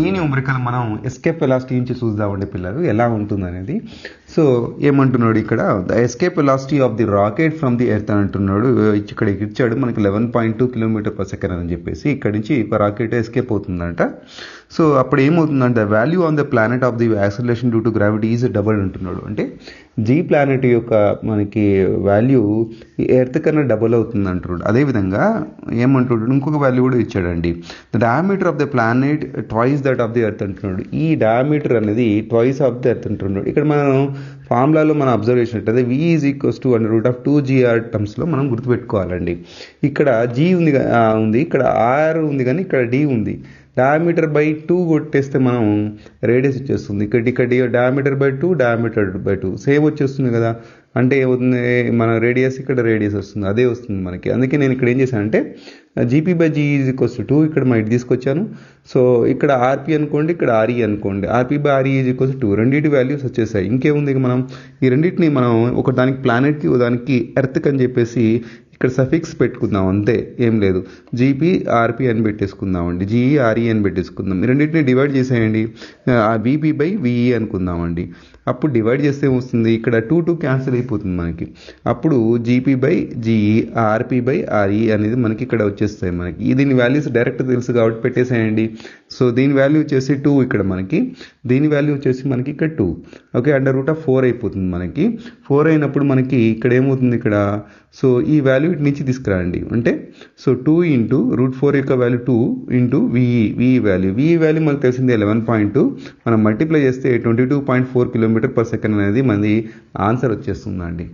ఈ ఉమ్రికలు మనం escape velocity నుంచి చూద్దామండి పిల్లలు ఎలా ఉంటుంది అనేది సో ఏమంటున్నాడు ఇక్కడ? The escape velocity of the rocket from the earth అని అంటున్నాడు. ఇక్కడ ఇచ్చాడు మనకి eleven point two kilometer per second అని చెప్పేసి. ఇక్కడ నుంచి రాకెట్ ఎస్కేప్ అవుతుందంట. సో అప్పుడు ఏమవుతుందంటే value on the planet of the acceleration due to gravity is double అంటున్నాడు. అంటే జీ ప్లానెట్ యొక్క మనకి వాల్యూ ఎర్త్ కన్నా డబుల్ అవుతుంది అంటున్నాడు. అదేవిధంగా ఏమంటున్నాడు? ఇంకొక వాల్యూ కూడా ఇచ్చాడండి. The diameter of the planet twice that of the earth అంటున్నాడు. ఈ డయామీటర్ అనేది ట్వైస్ ఆఫ్ ది ఎర్త్ అంటున్నాడు. ఇక్కడ మనం ఫార్ములాలో మనం అబ్జర్వ్ చేసినట్టయితే V is equals to under root of two G R టర్మ్స్లో మనం గుర్తుపెట్టుకోవాలండి. ఇక్కడ జీ ఉంది ఉంది. ఇక్కడ ఆర్ ఉంది కానీ ఇక్కడ డి ఉంది. డయామీటర్ బై టూ కొట్టేస్తే మనం రేడియస్ వచ్చేస్తుంది. ఇక్కడ ఇక్కడ diameter by two diameter by two same వచ్చేస్తుంది కదా. అంటే ఏమవుతుంది? మన రేడియస్ ఇక్కడ రేడియస్ వస్తుంది. అదే వస్తుంది మనకి. అందుకే నేను ఇక్కడ ఏం చేశానంటే G P by G is equals to ఇక్కడ మా ఇటు తీసుకొచ్చాను. సో ఇక్కడ ఆర్పి అనుకోండి ఇక్కడ ఆర్ఈ అనుకోండి. R P by R E is equals to రెండింటి వాల్యూస్ వచ్చేసాయి. ఇంకేముంది మనం? ఈ రెండింటిని మనం ఒక దానికి ప్లానెట్కి ఒక దానికి ఎర్త్కి అని చెప్పేసి ఇక్కడ సఫిక్స్ పెట్టుకుందాం అంతే. ఏం లేదు. జీపీ ఆర్పి అని పెట్టేసుకుందామండి జీఈ ఆర్ఈ అని పెట్టేసుకుందాం. రెండింటిని డివైడ్ చేసేయండి. బీపీ బై విఈ అనుకుందామండి అప్పుడు డివైడ్ చేస్తే ఏమొస్తుంది? ఇక్కడ టూ టూ క్యాన్సిల్ అయిపోతుంది మనకి. అప్పుడు G P by G E R P by R E అనేది మనకి ఇక్కడ వచ్చేస్తాయి మనకి. దీని వాల్యూస్ డైరెక్ట్ తెలుసు కాబట్టి పెట్టేసేయండి. సో దీని వాల్యూ వచ్చేసి టూ ఇక్కడ మనకి. దీని వాల్యూ వచ్చేసి మనకి ఇక్కడ two okay under root of four అయిపోతుంది మనకి. ఫోర్ అయినప్పుడు మనకి ఇక్కడ ఏమవుతుంది ఇక్కడ? సో ఈ వాల్యూ ఇటు నుంచి తీసుకురండి. అంటే so two into root four యొక్క value two into V E V E value V E value మనకు తెలిసిందే ఎలెవెన్ పాయింట్ టూ మనం మల్టిప్లై చేస్తే twenty two point four kilometer per second అనేది మనది ఆన్సర్ వచ్చేస్తుందండి.